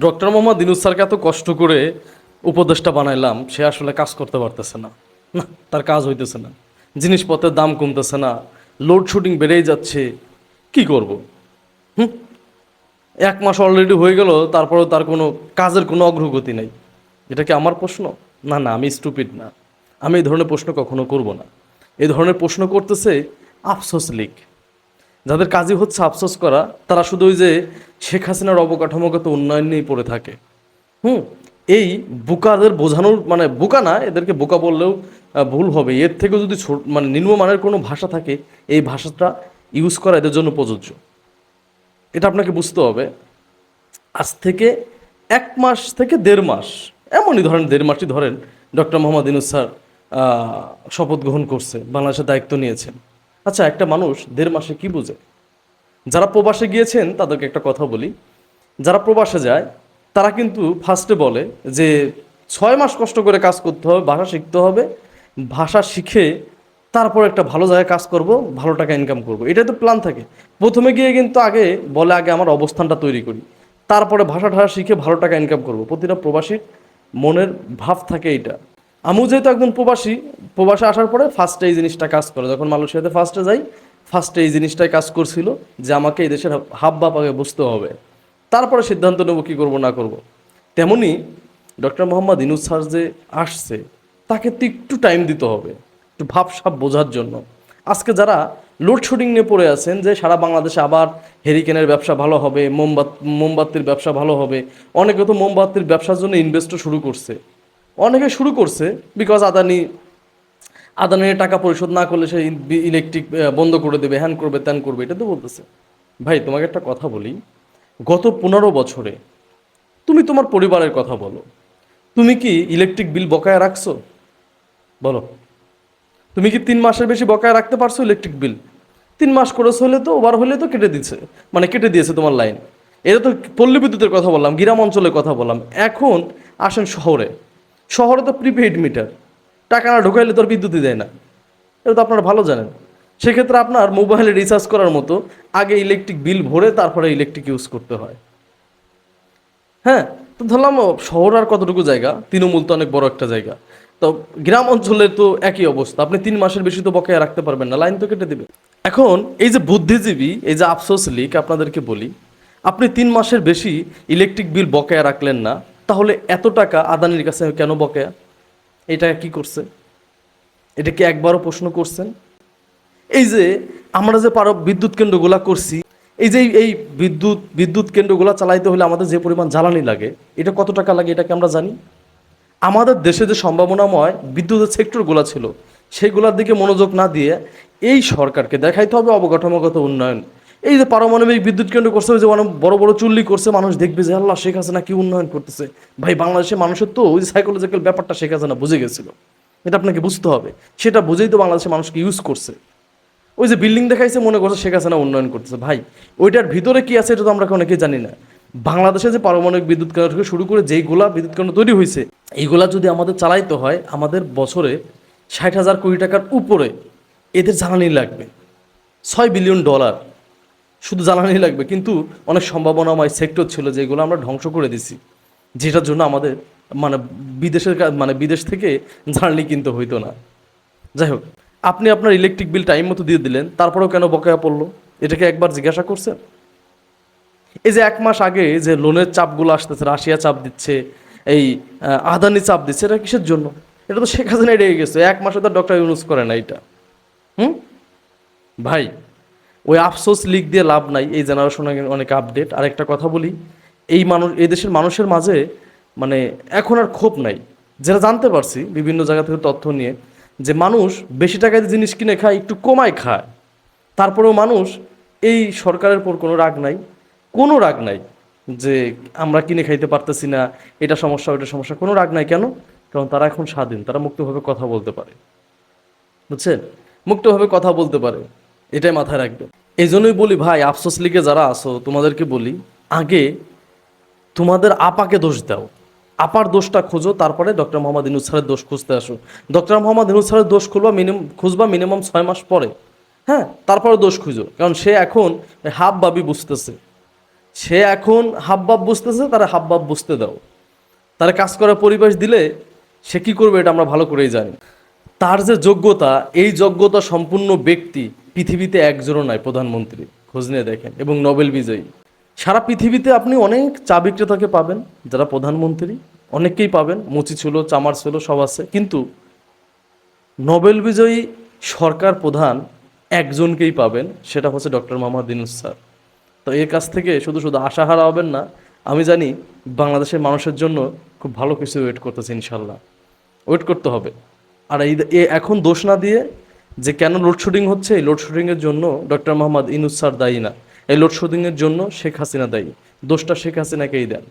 Doctor Mohammad Yunus স্যারকে এত কষ্ট করে উপদেশটা বানাইলাম, সে আসলে কাজ করতে পারতেছে না। না, তার কাজ হইতেছে না। জিনিসপত্রের দাম কমতেছে না। লোডশেডিং বেড়েই যাচ্ছে। কি করব? হুম? এক মাস অলরেডি হয়ে গেল, তারপরেও তার কোনো কাজের কোনো অগ্রগতি নেই। এটা কি আমার প্রশ্ন? না না, আমি স্টুপিড না। আমি এই ধরনের প্রশ্ন কখনো করব না। এই ধরনের প্রশ্ন করতেছে আফসোস লীগ। যাদের কাজই হচ্ছে আফসোস করা, তারা শুধু ওই যে শেখ হাসিনার অবকাঠামোগত উন্নয়ন নিয়েই পড়ে থাকে। হুম, এই বোকাদের বোঝানোর মানে বোকা না, এদেরকে বোকা বললেও ভুল হবে। এর থেকেও যদি মানে নিম্নমানের কোনো ভাষা থাকে, এই ভাষাটা ইউজ করা এদের জন্য প্রযোজ্য। এটা আপনাকে বুঝতে হবে। আজ থেকে এক মাস থেকে দেড় মাস, এমনই ধরেন দেড় মাসই ধরেন, ডক্টর মোহাম্মদ ইনুস স্যার শপথ গ্রহণ করছে, বাংলাদেশের দায়িত্ব নিয়েছেন। আচ্ছা একটা মানুষ দেড় মাসে কি বুঝে? যারা প্রবাসে গিয়েছেন, তাদেরকে একটা কথা বলি। যারা প্রবাসে যায়, তারা কিন্তু ফার্স্টে বলে যে, ছয় মাস কষ্ট করে কাজ করতে হবে, ভাষা শিখতে হবে। ভাষা শিখে তারপর একটা ভালো জায়গায় কাজ করব, ভালো টাকা ইনকাম করব। এটাই তো প্ল্যান থাকে। প্রথমে গিয়ে কিন্তু আগে বলে আগে আমার অবস্থানটা তৈরি করি। তারপরে ভাষা ঠাষা শিখে ভালো টাকা ইনকাম করব। প্রতিটা প্রবাসীর মনের ভাব থাকে এইটা। আমিও যেহেতু একজন প্রবাসী, প্রবাসে আসার পরে ফার্স্টে এই জিনিসটা কাজ করে। যখন মালয়েশিয়াতে ফার্স্টে যাই ফার্স্টে এই জিনিসটাই কাজ করছিল যে আমাকে এই দেশের হাব বাপ আগে বুঝতে হবে। তারপরে সিদ্ধান্ত নেব কী করব, না করব। তেমনি ডক্টর মোহাম্মদ ইনুস স্যার যে আসছে, তাকে তো একটু টাইম দিতে হবে, একটু ভাবসাব বোঝার জন্য। আজকে যারা লোডশেডিং নিয়ে পড়ে আছেন, যে সারা বাংলাদেশে আবার হেরিকেনের ব্যবসা ভালো হবে, মোমবাত, মোমবাতির ব্যবসা ভালো হবে, অনেকে তো মোমবাতির ব্যবসার জন্য ইনভেস্টও শুরু করছে। অনেকে শুরু করছে বিকজ আদানি, আদানির টাকা পরিশোধ না করলে সে ইলেকট্রিক বন্ধ করে দেবে হ্যান করবে, ত্যান করবে, এটা তো বলতেছে। ভাই, তোমাকে একটা কথা বলি। গত পনেরো বছরে তুমি তোমার পরিবারের কথা বলো। তুমি কি ইলেকট্রিক বিল বকায়া রাখছো? বলো। তুমি কি তিন মাসের বেশি বকায়া রাখতে পারছ ইলেকট্রিক বিল তিন মাস করেছ হলে তো ওভার হলে তো কেটে দিচ্ছে মানে কেটে দিয়েছে তোমার লাইন এটা তো পল্লী বিদ্যুতের কথা বললাম, গ্রাম অঞ্চলের কথা বললাম। এখন আসেন শহরে। শহরে তো প্রিপেইড মিটার টাকা না ঢোকাইলে তোর বিদ্যুৎই দেয় না। এটা তো আপনারা ভালো জানেন। সেক্ষেত্রে আপনার মোবাইলে রিচার্জ করার মতো আগে ইলেকট্রিক বিল ভরে তারপরে ইলেকট্রিক ইউজ করতে হয়। হ্যাঁ তো ধরলাম, শহর আর কতটুকু জায়গা? তৃণমূল তো অনেক বড় একটা জায়গা। তো গ্রাম অঞ্চলে তো একই অবস্থা। আপনি তিন মাসের বেশি তো বকেয়া রাখতে পারবেন না লাইন তো কেটে দেবে এখন এই যে বুদ্ধিজীবী, এই যে আফসোস লিগ আপনাদেরকে বলি, আপনি তিন মাসের বেশি ইলেকট্রিক বিল বকেয়া রাখলেন না। তাহলে এত টাকা আদানির কাছে কেন বকেয়া এটা কি করছে? এটা কি একবারও প্রশ্ন করছেন? এই যে আমরা যে পারো বিদ্যুৎ কেন্দ্রগুলা করছি, এই যে এই- বিদ্যুৎ বিদ্যুৎ কেন্দ্রগুলা চালাইতে হলে আমাদের যে পরিমাণ জ্বালানি লাগে, এটা কত টাকা লাগে এটাকে আমরা জানি? আমাদের দেশে যে সম্ভাবনাময় বিদ্যুতের সেক্টরগুলো ছিল সেইগুলোর দিকে মনোযোগ না দিয়ে এই সরকারকে দেখাইতে হবে অবকাঠামোগত উন্নয়ন। এই যে পারমাণবিক বিদ্যুৎ কেন্দ্র করছে, ওই যে অনেক বড় বড় চুল্লি করছে, মানুষ দেখবে যে আল্লাহ শেখ হাসিনা কি উন্নয়ন করতেছে। ভাই বাংলাদেশের মানুষের তো ওই সাইকোলজিক্যাল ব্যাপারটা শেখ হাসিনা বুঝে গেছিল। এটা আপনাকে বুঝতে হবে। সেটা বুঝেই তো বাংলাদেশের মানুষকে ইউজ করছে। ওই যে বিল্ডিং দেখাইছে, মনে করছে শেখ হাসিনা উন্নয়ন করতেছে। ভাই, ওইটার ভিতরে কি আছে, এটা তো আমরা অনেকে জানি না। বাংলাদেশে যে পারমাণবিক বিদ্যুৎ কেন্দ্র থেকে শুরু করে যেইগুলা বিদ্যুৎ কেন্দ্র তৈরি হয়েছে, এইগুলা যদি আমাদের চালাইতে হয়, আমাদের বছরে ষাট হাজার কোটি টাকার উপরে এদের জ্বালানি লাগবে। ছয় বিলিয়ন ডলার শুধু জ্বালানি লাগবে, কিন্তু অনেক সম্ভাবনাময় সেক্টর ছিল যেগুলো আমরা ধ্বংস করে দিছি, যেটার জন্য আমাদের মানে বিদেশের মানে বিদেশ থেকে জ্বালানি কিনতে হইতো না। যাই হোক, আপনি আপনার ইলেকট্রিক বিল টাইম মতো দিয়ে দিলেন, তারপরেও কেন বকেয়া পড়ল? এটাকে একবার জিজ্ঞাসা করছেন? এই যে এক মাস আগে যে লোনের চাপগুলো আসতেছে, রাশিয়া চাপ দিচ্ছে, এই আদানি চাপ দিচ্ছে, এটা কিসের জন্য? এটা তো শেখ হাসিনা রেগে গেছে, এক মাসে তো ডক্টর ইউনুস করে না এটা। হুম? ভাই ওই আফসোস লিগ দিয়ে লাভ নাই, এই জেনারেশনে অনেক আপডেট আর একটা কথা বলি, এই মানুষ, এই দেশের মানুষের মাঝে মানে এখন আর ক্ষোভ নাই। যেটা জানতে পারছি বিভিন্ন জায়গা থেকে তথ্য নিয়ে, যে মানুষ বেশি টাকায় জিনিস কিনে খায়, একটু কমায় খায়। তারপরেও মানুষ এই সরকারের পর কোনো রাগ নাই, কোনো রাগ নাই যে আমরা কিনে খাইতে পারতেছি না, এটা সমস্যা ওটা সমস্যা, কোনো রাগ নাই। কেন? কারণ তারা এখন স্বাধীন, তারা মুক্তভাবে কথা বলতে পারে। বুঝছেন? মুক্তভাবে কথা বলতে পারে। এটাই মাথায় রাখবেন। এই জন্যই বলি, ভাই, আফসোস লিগে যারা আসো তোমাদেরকে বলি, আগে তোমাদের আপাকে দোষ দাও। আপার দোষটা খোঁজো, তারপরে ডক্টর মোহাম্মদ ইনুস স্যারের দোষ খুঁজতে আসো। ডক্টর মোহাম্মদ ইনুস স্যারের দোষ খুলবা মিনিমাম খুঁজবা মিনিমাম ছয় মাস পরে। হ্যাঁ তারপরে দোষ খুঁজো। কারণ সে এখন হাফ বাবি বুঝতেছে। সে এখন হাবভাব বুঝতেছে, তারা হাবভাব বুঝতে দাও। তারা কাজ করার পরিবেশ দিলে সে কী করবে, এটা আমরা ভালো করেই জানি। তার যে যোগ্যতা, এই যোগ্যতা সম্পূর্ণ ব্যক্তি পৃথিবীতে একজনও নয় প্রধানমন্ত্রী। খোঁজ নিয়ে দেখেন। এবং নোবেল বিজয়ী। সারা পৃথিবীতে আপনি অনেক চা বিক্রেতাকে পাবেন, যারা প্রধানমন্ত্রী। অনেককেই পাবেন। মুচি ছিল, চামার ছিল, সব আছে। কিন্তু নোবেল বিজয়ী সরকার প্রধান একজনকেই পাবেন, সেটা হচ্ছে ডক্টর মোহাম্মদ ইউনুস স্যার। তো এর কাছ থেকে শুধু শুধু আশাহারা হবেন না, আমি জানি বাংলাদেশের মানুষের জন্য খুব ভালো কিছু ওয়েট করতেছে ইনশাল্লাহ। ওয়েট করতে হবে। আর এই এখন দোষ না দিয়ে যে কেন লোডশেডিং হচ্ছে? এই লোডশেডিংয়ের জন্য ডক্টর মোহাম্মদ ইনুস স্যার দায়ী না। এই লোডশেডিংয়ের জন্য শেখ হাসিনা দায়ী। দোষটা শেখ হাসিনাকেই দেন।